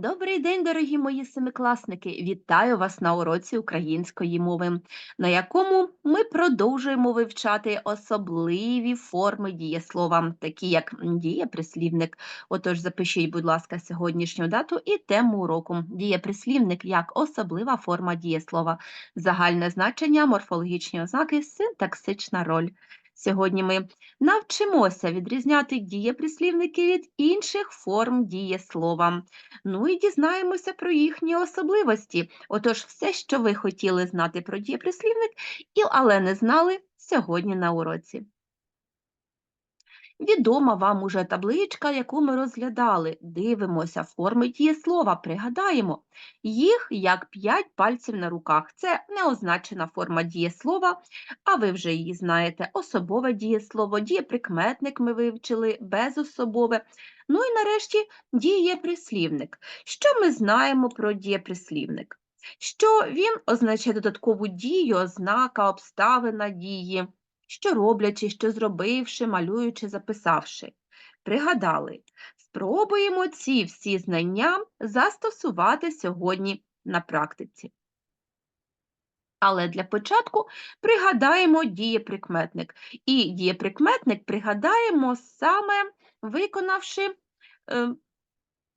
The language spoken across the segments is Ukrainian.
Добрий день, дорогі мої семикласники! Вітаю вас на уроці української мови, на якому ми продовжуємо вивчати особливі форми дієслова, такі як дієприслівник. Отож, запишіть, будь ласка, сьогоднішню дату і тему уроку. Дієприслівник як особлива форма дієслова, загальне значення, морфологічні ознаки, синтаксична роль. Сьогодні ми навчимося відрізняти дієприслівники від інших форм дієслова. Ну і дізнаємося про їхні особливості. Отож, все, що ви хотіли знати про дієприслівник, але не знали сьогодні на уроці. Відома вам уже табличка, яку ми розглядали. Дивимося форми дієслова, пригадаємо. Їх як п'ять пальців на руках. Це неозначена форма дієслова, а ви вже її знаєте. Особове дієслово, дієприкметник ми вивчили, безособове. Ну і нарешті дієприслівник. Що ми знаємо про дієприслівник? Що він означає додаткову дію, ознака, обставина дії що роблячи, що зробивши, малюючи, записавши. Пригадали, спробуємо ці всі знання застосувати сьогодні на практиці. Але для початку пригадаємо дієприкметник. І дієприкметник пригадаємо саме виконавши е,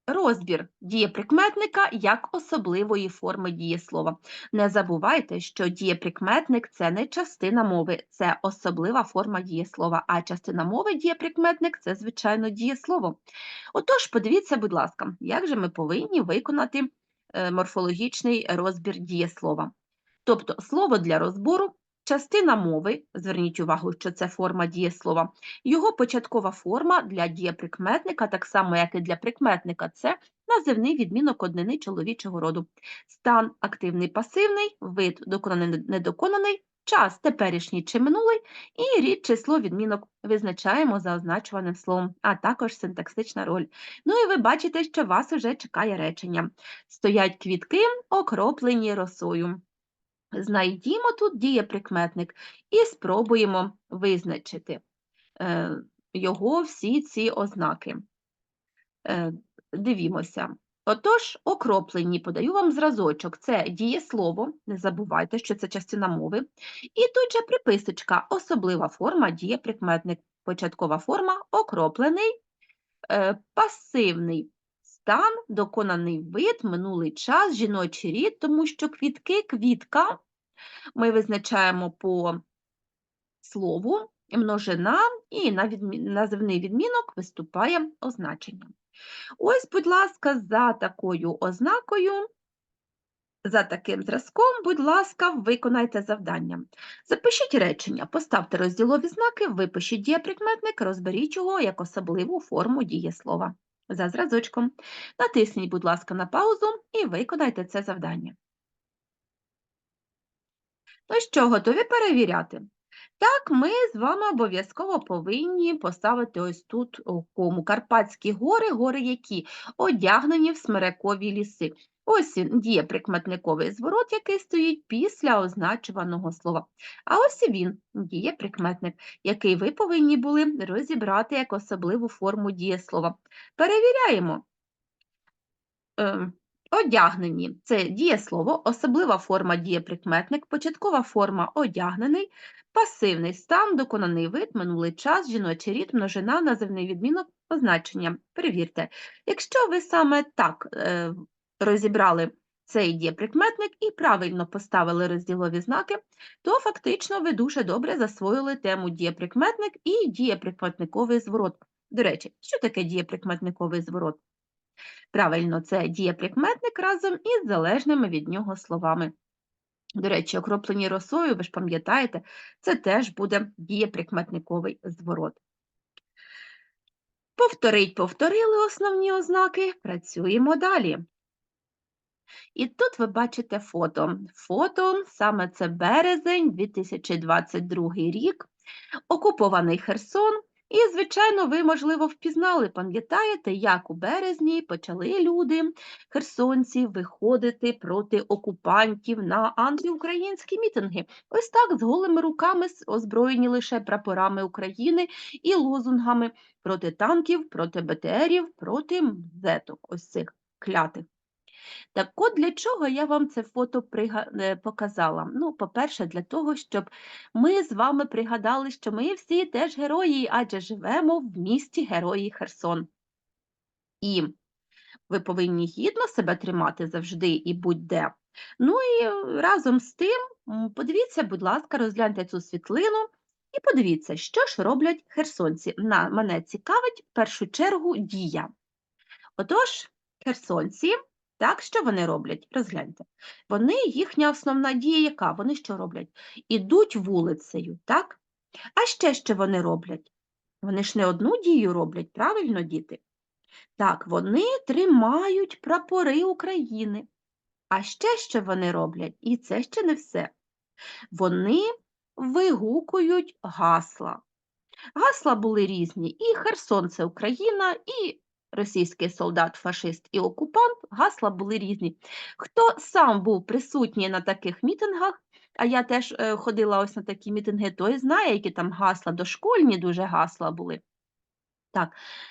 Розбір дієприкметника як особливої форми дієслова. Не забувайте, що дієприкметник це не частина мови, це особлива форма дієслова, а частина мови дієприкметник це, звичайно, дієслово. Отож, подивіться, будь ласка, як же ми повинні виконати е, морфологічний розбір дієслова. Тобто слово для розбору Частина мови, зверніть увагу, що це форма дієслова, його початкова форма для дієприкметника, так само, як і для прикметника, це називний відмінок однини чоловічого роду. Стан активний пасивний, вид доконаний недоконаний, час теперішній чи минулий, і рід число відмінок визначаємо за означуваним словом, а також синтаксична роль. Ну і ви бачите, що вас уже чекає речення. Стоять квітки, окроплені росою. Знайдімо тут дієприкметник і спробуємо визначити е, його всі ці ознаки. Е, дивімося. Отож, окроплені, подаю вам зразочок. Це дієслово, не забувайте, що це частина мови. І тут же приписочка, особлива форма дієприкметник. Початкова форма окроплений, е, пасивний стан, доконаний вид, минулий час, жіночий рід, тому що квітки, квітка ми визначаємо по слову множина і на називний відмінок виступає означення. Ось, будь ласка, за такою ознакою. За таким зразком, будь ласка, виконайте завдання. Запишіть речення, поставте розділові знаки, випишіть дієприкметник, розберіть його як особливу форму дієслова. За зразочком. Натисніть, будь ласка, на паузу і виконайте це завдання. Ну що, готові перевіряти? Так, ми з вами обов'язково повинні поставити ось тут кому Карпатські гори, гори які одягнені в смирекові ліси. Ось він діє прикметниковий зворот, який стоїть після означуваного слова. А ось він діє прикметник, який ви повинні були розібрати як особливу форму дієслова. Перевіряємо. Ем, Одягнені це дієслово, особлива форма дієприкметник, початкова форма одягнений, пасивний стан, доконаний вид, минулий час, жіночий рід, множина, називний відмінок, позначення. Перевірте, якщо ви саме так е, розібрали цей дієприкметник і правильно поставили розділові знаки, то фактично ви дуже добре засвоїли тему дієприкметник і дієприкметниковий зворот. До речі, що таке дієприкметниковий зворот? Правильно, це дієприкметник разом із залежними від нього словами. До речі, окроплені росою, ви ж пам'ятаєте, це теж буде дієприкметниковий зворот. Повторить, повторили основні ознаки, працюємо далі. І тут ви бачите фото. Фото, саме це березень, 2022 рік, окупований Херсон, і, звичайно, ви, можливо, впізнали, пам'ятаєте, як у березні почали люди, херсонці, виходити проти окупантів на антиукраїнські мітинги. Ось так з голими руками озброєні лише прапорами України і лозунгами проти танків, проти БТРів, проти зеток. Ось цих. кляти. Так от для чого я вам це фото е, показала? Ну, по-перше, для того, щоб ми з вами пригадали, що ми всі теж герої, адже живемо в місті Герої Херсон. І ви повинні гідно себе тримати завжди і будь-де. Ну і е, разом з тим, подивіться, будь ласка, розгляньте цю світлину і подивіться, що ж роблять херсонці. На, мене цікавить в першу чергу дія. Отож, херсонці, так, що вони роблять? Розгляньте. Вони, їхня основна дія яка? Вони що роблять? Ідуть вулицею, так? А ще що вони роблять? Вони ж не одну дію роблять, правильно, діти? Так, вони тримають прапори України. А ще що вони роблять? І це ще не все. Вони вигукують гасла. Гасла були різні. І Херсон це Україна, і російський солдат, фашист і окупант. Гасла були різні. Хто сам був присутній на таких мітингах, а я теж е, ходила ось на такі мітинги, той знає, які там гасла, дошкольні дуже гасла були. Так,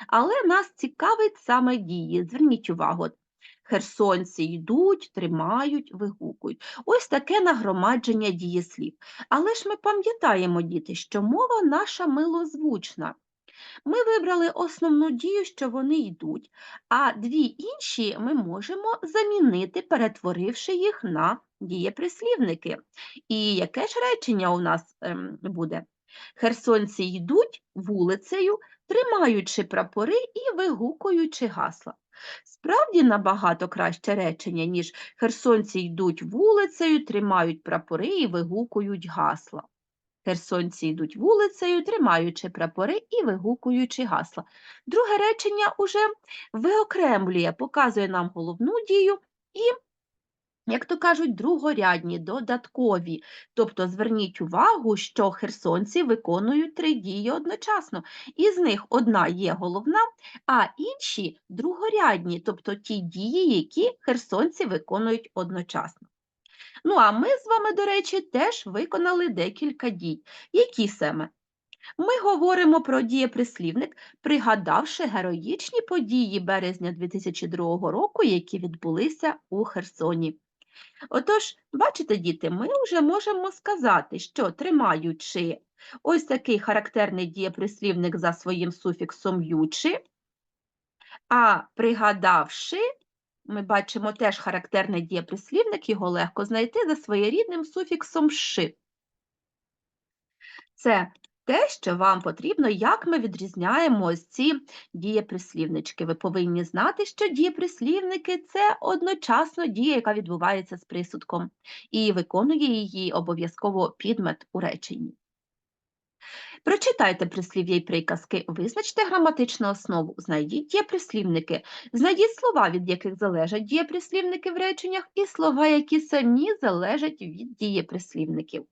але нас цікавить саме дії. Зверніть увагу, херсонці йдуть, тримають, вигукують. Ось таке нагромадження дієслів. Але ж ми пам'ятаємо, діти, що мова наша милозвучна. Ми вибрали основну дію, що вони йдуть, а дві інші ми можемо замінити, перетворивши їх на дієприслівники. І яке ж речення у нас ем, буде? Херсонці йдуть вулицею, тримаючи прапори і вигукуючи гасла. Справді набагато краще речення, ніж херсонці йдуть вулицею, тримають прапори і вигукують гасла. Херсонці йдуть вулицею, тримаючи прапори і вигукуючи гасла. Друге речення уже виокремлює, показує нам головну дію і, як то кажуть, другорядні, додаткові. Тобто зверніть увагу, що херсонці виконують три дії одночасно. Із них одна є головна, а інші другорядні, тобто ті дії, які херсонці виконують одночасно. Ну, а ми з вами, до речі, теж виконали декілька дій. Які саме? Ми говоримо про дієприслівник, пригадавши героїчні події березня 2002 року, які відбулися у Херсоні. Отож, бачите, діти, ми вже можемо сказати, що тримаючи ось такий характерний дієприслівник за своїм суфіксом ючи, а пригадавши ми бачимо теж характерний дієприслівник, його легко знайти за своєрідним суфіксом «ши». Це те, що вам потрібно, як ми відрізняємо ось ці дієприслівнички. Ви повинні знати, що дієприслівники – це одночасно дія, яка відбувається з присудком, і виконує її обов'язково підмет у реченні. Прочитайте прислів'я й приказки, визначте граматичну основу, знайдіть дієприслівники, знайдіть слова, від яких залежать дієприслівники в реченнях, і слова, які самі залежать від дієприслівників.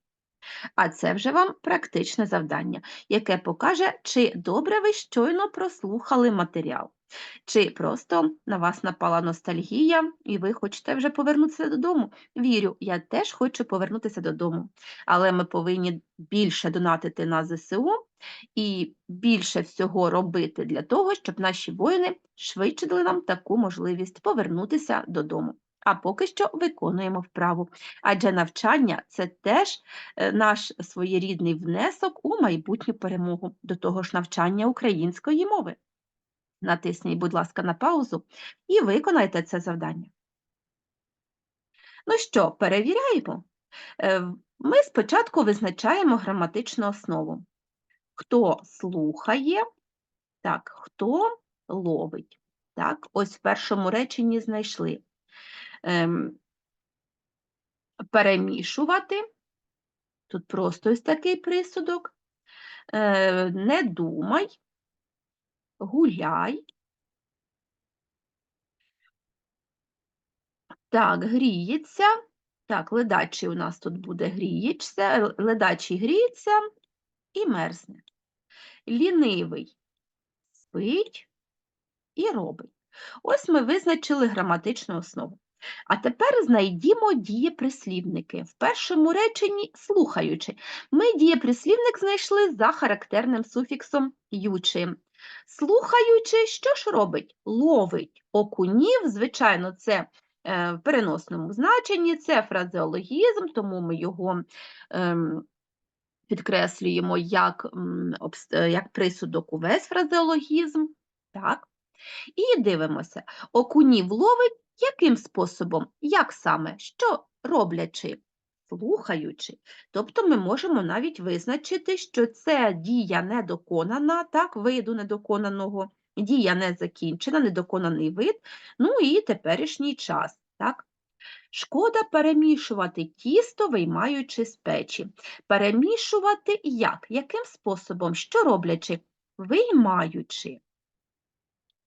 А це вже вам практичне завдання, яке покаже, чи добре ви щойно прослухали матеріал. Чи просто на вас напала ностальгія, і ви хочете вже повернутися додому? Вірю, я теж хочу повернутися додому. Але ми повинні більше донатити на ЗСУ і більше всього робити для того, щоб наші воїни швидше дали нам таку можливість повернутися додому. А поки що виконуємо вправу. Адже навчання це теж е, наш своєрідний внесок у майбутню перемогу, до того ж навчання української мови. Натисніть, будь ласка, на паузу і виконайте це завдання. Ну що, перевіряємо? Е, Ми спочатку визначаємо граматичну основу. Хто слухає, так, хто ловить. Так, ось в першому реченні знайшли. Ем, Перемішувати. Тут просто ось такий присудок. Е, Не думай, гуляй. Так, гріється. Так, ледачий у нас тут буде гріється, ледачий гріється і мерзне. Лінивий спить і робить. Ось ми визначили граматичну основу. А тепер знайдімо дієприслівники. В першому реченні слухаючи. Ми дієприслівник знайшли за характерним суфіксом ючи. Слухаючи, що ж робить? Ловить окунів, звичайно, це е, в переносному значенні, це фразеологізм, тому ми його ем, підкреслюємо як, е, як присудок увесь фразеологізм. Так. І дивимося, окунів ловить яким способом? Як саме? Що роблячи? Слухаючи. Тобто ми можемо навіть визначити, що це дія недоконана, так, виду недоконаного, дія не закінчена, недоконаний вид, ну і теперішній час. Так? Шкода перемішувати тісто, виймаючи з печі. Перемішувати як? Яким способом? Що роблячи? Виймаючи.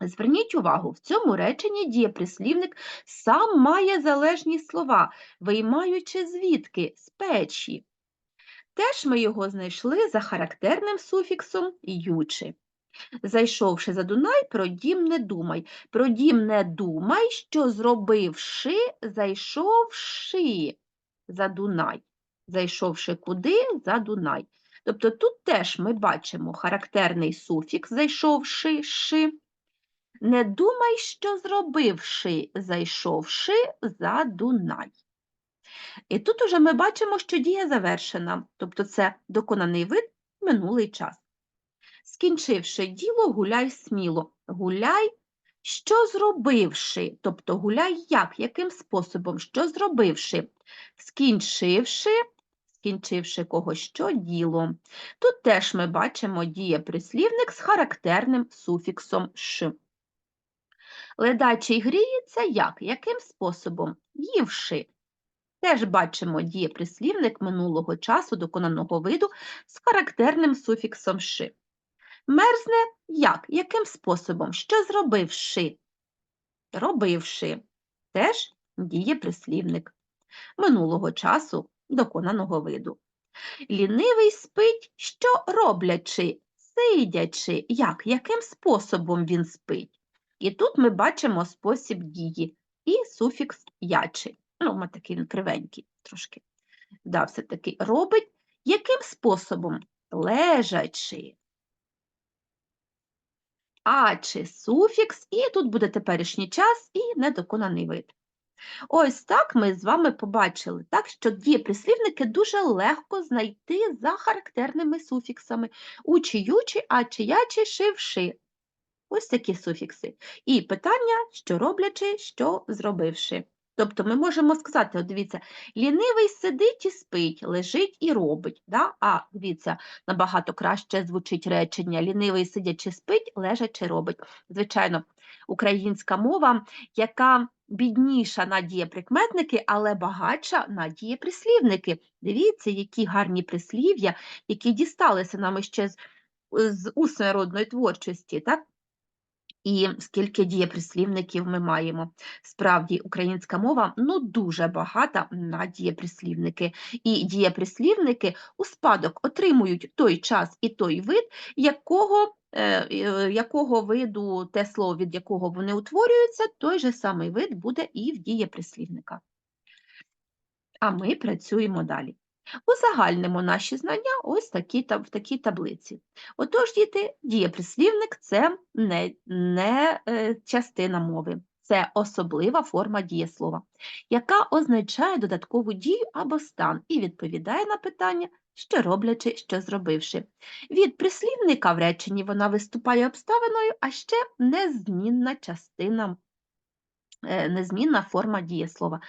Зверніть увагу, в цьому реченні дієприслівник сам має залежні слова, виймаючи звідки з печі. Теж ми його знайшли за характерним суфіксом ючи. Зайшовши за Дунай, про дім не думай. Про дім не думай, що зробивши, зайшовши за Дунай. Зайшовши куди? За Дунай. Тобто тут теж ми бачимо характерний суфікс зайшовши ши. Не думай, що зробивши, зайшовши за Дунай. І тут уже ми бачимо, що дія завершена, тобто це доконаний вид минулий час. Скінчивши діло, гуляй сміло. Гуляй, що зробивши, тобто гуляй як, яким способом, що зробивши, скінчивши, скінчивши кого що діло. Тут теж ми бачимо дієприслівник з характерним суфіксом ш. Ледачий гріється як? Яким способом? Ївши. Теж бачимо дієприслівник минулого часу доконаного виду з характерним суфіксом ши. Мерзне як? Яким способом? Що зробивши? Робивши. Теж дієприслівник минулого часу доконаного виду. Лінивий спить, що роблячи, сидячи, як? Яким способом він спить? І тут ми бачимо спосіб дії і суфікс ячи. Ну, ми такий кривенький трошки. Да, все-таки робить. Яким способом? Лежачи. А чи суфікс, і тут буде теперішній час і недоконаний вид. Ось так ми з вами побачили, так, що дієприслівники дуже легко знайти за характерними суфіксами. Учи, ючи, ачи, ячи, шивши. Ось такі суфікси. І питання, що роблячи, що зробивши. Тобто ми можемо сказати, от дивіться, лінивий сидить і спить, лежить і робить. Да? А дивіться, набагато краще звучить речення лінивий сидячи спить, лежачи робить. Звичайно, українська мова, яка бідніша на дієприкметники, але багатша на дієприслівники. Дивіться, які гарні прислів'я, які дісталися нам ще з, з усної творчості. так? І скільки дієприслівників ми маємо. Справді, українська мова ну, дуже багата на дієприслівники. І дієприслівники у спадок отримують той час і той вид, якого, е, е, якого виду те слово, від якого вони утворюються, той же самий вид буде і в дієприслівника. А ми працюємо далі. Узагальнимо наші знання ось такі, та- в такій таблиці. Отож, діти, дієприслівник – це не, не е, частина мови, це особлива форма дієслова, яка означає додаткову дію або стан і відповідає на питання, що роблячи, що зробивши. Від прислівника в реченні вона виступає обставиною, а ще незмінна частина незмінна форма дієслова.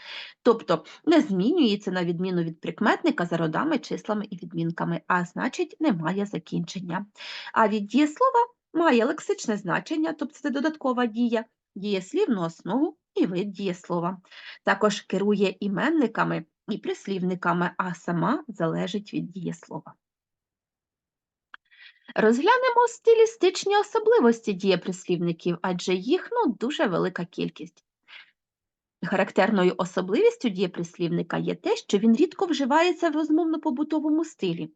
Тобто не змінюється на відміну від прикметника за родами, числами і відмінками, а значить не має закінчення. А від дієслова має лексичне значення, тобто це додаткова дія, дієслівну основу і вид дієслова. Також керує іменниками і прислівниками, а сама залежить від дієслова. Розглянемо стилістичні особливості дієприслівників, адже їх ну, дуже велика кількість. Характерною особливістю дієприслівника є те, що він рідко вживається в розмовно-побутовому стилі.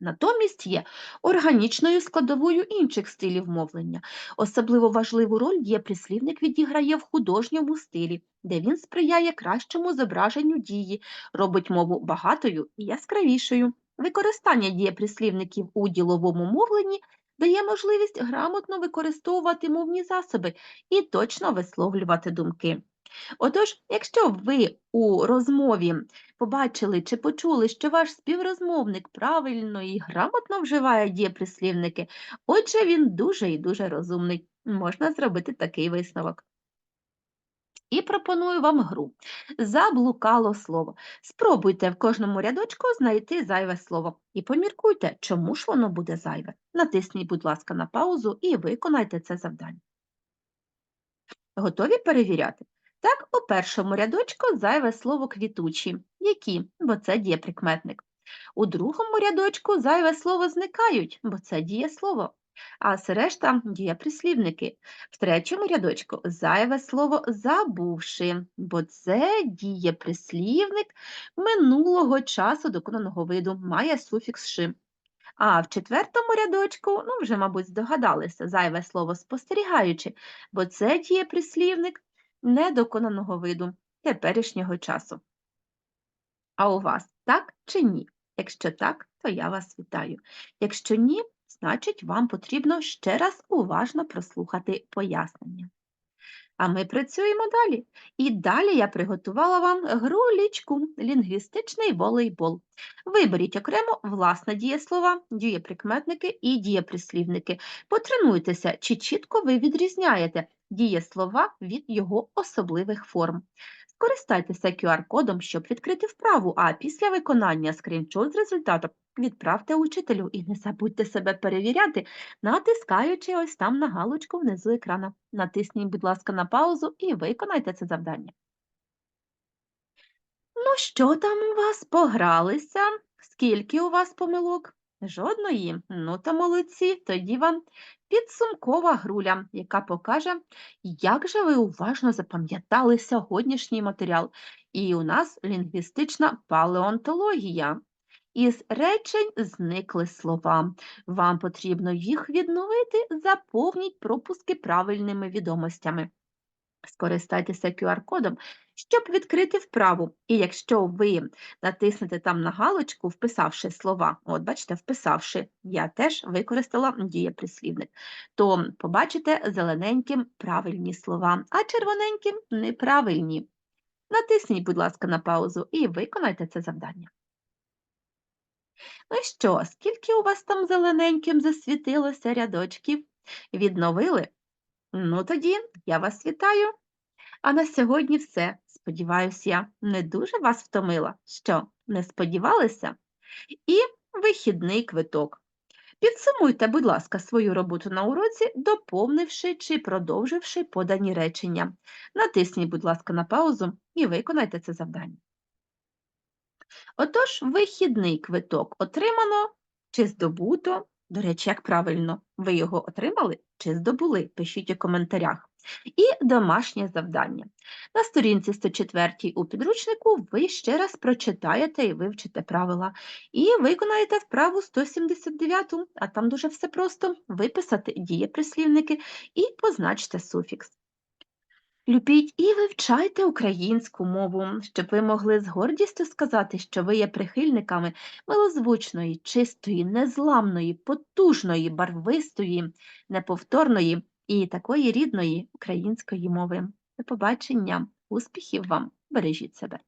Натомість є органічною складовою інших стилів мовлення. Особливо важливу роль дієприслівник відіграє в художньому стилі, де він сприяє кращому зображенню дії, робить мову багатою і яскравішою. Використання дієприслівників у діловому мовленні дає можливість грамотно використовувати мовні засоби і точно висловлювати думки. Отож, якщо ви у розмові побачили чи почули, що ваш співрозмовник правильно і грамотно вживає дієприслівники, отже, він дуже і дуже розумний. Можна зробити такий висновок. І пропоную вам гру. Заблукало слово. Спробуйте в кожному рядочку знайти зайве слово. І поміркуйте, чому ж воно буде зайве. Натисніть, будь ласка, на паузу і виконайте це завдання. Готові перевіряти? Так, у першому рядочку зайве слово квітучі. Які? Бо це дієприкметник. У другому рядочку зайве слово зникають, бо це дієслово. А все решта дієприслівники. В третьому рядочку зайве слово забувши, бо це дієприслівник минулого часу доконаного виду, має суфікс ши. А в четвертому рядочку, ну вже, мабуть, здогадалися, зайве слово спостерігаючи, бо це дієприслівник недоконаного виду теперішнього часу. А у вас так чи ні? Якщо так, то я вас вітаю. Якщо ні, значить вам потрібно ще раз уважно прослухати пояснення. А ми працюємо далі. І далі я приготувала вам гру лічку лінгвістичний волейбол. Виберіть окремо власне дієслова, дієприкметники і дієприслівники. Потренуйтеся, чи чітко ви відрізняєте дієслова від його особливих форм. Скористайтеся QR-кодом, щоб відкрити вправу, а після виконання скріншот з результатом відправте учителю і не забудьте себе перевіряти, натискаючи ось там на галочку внизу екрана. Натисніть, будь ласка, на паузу і виконайте це завдання. Ну, що там у вас погралися? Скільки у вас помилок? Жодної? Ну, то молодці, тоді вам підсумкова груля, яка покаже, як же ви уважно запам'ятали сьогоднішній матеріал. І у нас лінгвістична палеонтологія. Із речень зникли слова. Вам потрібно їх відновити, заповніть пропуски правильними відомостями. Скористайтеся QR-кодом, щоб відкрити вправу. І якщо ви натиснете там на галочку, вписавши слова, от бачите, вписавши, я теж використала дієприслівник, то побачите зелененьким правильні слова, а червоненьким неправильні. Натисніть, будь ласка, на паузу і виконайте це завдання. Ну що, скільки у вас там зелененьким засвітилося рядочків? Відновили? Ну тоді я вас вітаю. А на сьогодні все. Сподіваюсь, я не дуже вас втомила. Що, не сподівалися? І вихідний квиток. Підсумуйте, будь ласка, свою роботу на уроці, доповнивши чи продовживши подані речення. Натисніть, будь ласка, на паузу і виконайте це завдання. Отож, вихідний квиток отримано чи здобуто. До речі, як правильно, ви його отримали чи здобули? Пишіть у коментарях. І домашнє завдання. На сторінці 104 у підручнику ви ще раз прочитаєте і вивчите правила. І виконаєте вправу 179, а там дуже все просто виписати дієприслівники і позначте суфікс. Любіть і вивчайте українську мову, щоб ви могли з гордістю сказати, що ви є прихильниками милозвучної, чистої, незламної, потужної, барвистої, неповторної і такої рідної української мови. До побачення, успіхів вам, бережіть себе!